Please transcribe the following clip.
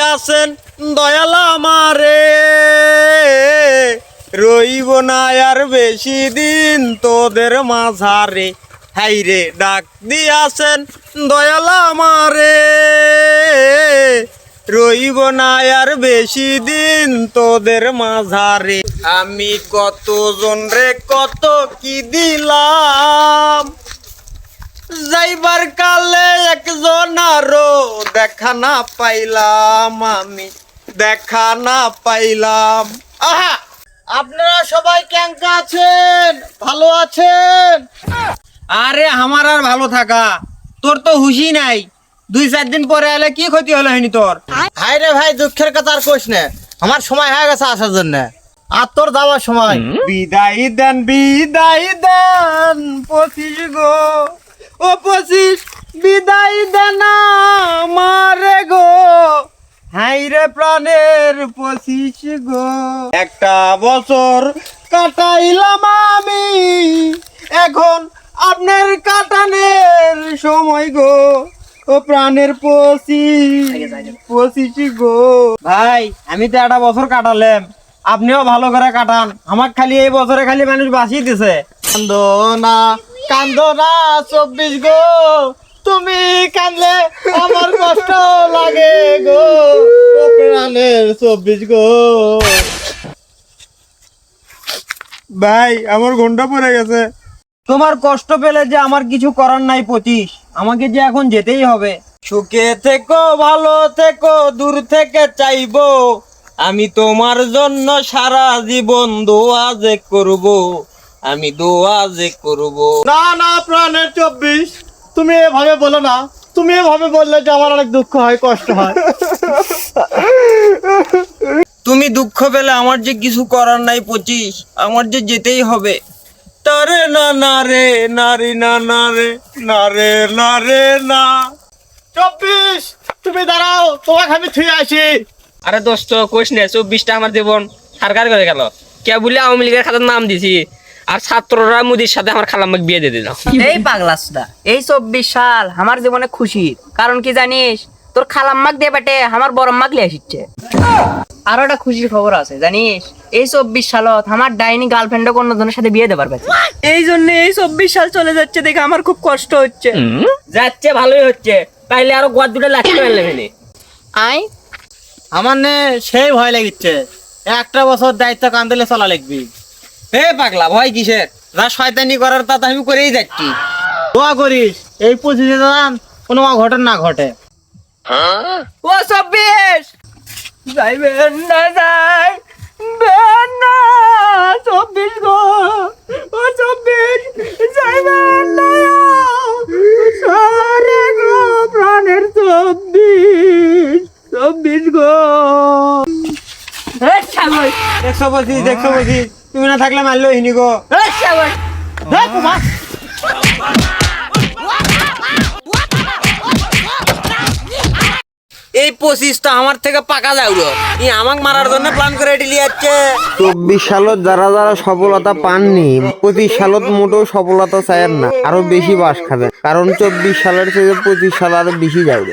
দিয়াছেন দয়াল আমারে। রইব না আর বেশি দিন তোদের মাঝারে। হাইরে ডাক দিয়াছেন, দয়াল আমারে। রইব না আর বেশি দিন তোদের মাঝারে। আমি কতজন রে, কত কি দিলাম? যাইবার কালে একজন দেখা না পাইলাম আমি, দেখা না পাইলাম। আহা! আপনারা সবাই কেমন আছেন, ভালো আছেন? আরে আমার আর ভালো থাকা, তোর তো হুশি নাই। দুই চার দিন পরে এলে কি ক্ষতি হলো হয়নি তোর? হাই রে ভাই, দুঃখের কথা আর কইস না, আমার সময় হয়ে গেছে আসার জন্য। আর তোর যাওয়ার সময়? বিদায় দেন বিদায় দেন, পঁচিশ গো। ও পঁচিশ, বিদায় দেন হাই রে প্রাণের পঁচিশ গো। একটা বছর কাটাইলাম আমি, এখন আপনার কাটানের সময় গো। ও প্রাণের পঁচিশ পঁচিশ গো। ভাই, আমি তো একটা বছর কাটালাম, আপনিও ভালো করে কাটান। আমার খালি এই বছরে খালি মানুষ বাঁচিয়ে দিছে। কান্দো না কান্দো না চব্বিশ গো। তুমি কান্দলে আমার কষ্ট লাগে গো। ও চব্বিশ গো। ভাই আমার ঘণ্টা পড়ে গেছে। তোমার কষ্ট পেলে যে আমার কিছু করার নাই পঁচিশ আমাকে যে এখন যেতেই হবে। সুখে থেকো ভালো থেকো দূর থেকে চাইব। আমি তোমার জন্য সারা জীবন দোয়া যে করব আমি দোয়া যে করব। না না প্রাণের চব্বিশ তুমি এভাবে বলো না। তুমি এভাবে বললে যে আমার অনেক দুঃখ হয় কষ্ট হয়। তুমি দুঃখ পেলে আমার যে কিছু করার নাই পঁচিশ আমার যে যেতেই হবে। তারে না না রে না রে না না রে না রে না রে না। চব্বিশ তুমি দাঁড়াও তোমাকে আমি থুয়ে আসি। আরে দোস্ত কইস নে চব্বিশটা আমার জীবন সরকার করে গেল? কে বলে আওয়ামী লীগের খাতার নাম দিছি আর ছাত্ররা মোদির সাথে আমার খালাম্মাকে বিয়ে দিয়ে দিল। এই পাগলাসটা এই চব্বিশ সাল আমার জীবনে খুশি কারণ কি জানিস? তোর খালাম খালাম্মাক দিয়ে বেটে আমার বড় বড়ম্মাক লিয়ে আসিচ্ছে। আরও একটা খুশির খবর আছে জানিস? এই চব্বিশ সালত আমার ডাইনি গার্লফ্রেন্ডও অন্য জনের সাথে বিয়ে দেবার পাচ্ছে এই জন্য এই চব্বিশ সাল চলে যাচ্ছে দেখে আমার খুব কষ্ট হচ্ছে। যাচ্ছে ভালোই হচ্ছে। তাইলে আরও গোয়ার দুটো লাগতে পারলে ফেলে আই? আমার নে সেই ভয় লাগিচ্ছে। একটা বছর দায়িত্ব কান্দলে চলা লাগবি। হে পাগলা ভয় কিসের? যা শয়তানি করার তা তো আমি করেই যাচ্ছি। দোয়া করিস এই পঁচিশে দান কোনো অঘটন না ঘটে। ও চব্বিশ যাইবেন না যাই বেন না চব্বিশ গো ও চব্বিশ যাইবেন না সারে গো প্রাণের চব্বিশ চব্বিশ গো দেখছ বলছি দেখছ বলছি। তুমি না থাকলে মারলো হিনি গো। দেখ এই পঁচিশটা আমার থেকে পাকা যায় ই আমাকে মারার জন্য প্ল্যান করে এটি যাচ্ছে চব্বিশ সালত যারা যারা সফলতা পাননি, পঁচিশ সালত মোটেও সফলতা চায়েন না, আরও বেশি বাস খাবে কারণ চব্বিশ সালের থেকে পঁচিশ সাল আরও বেশি যাবে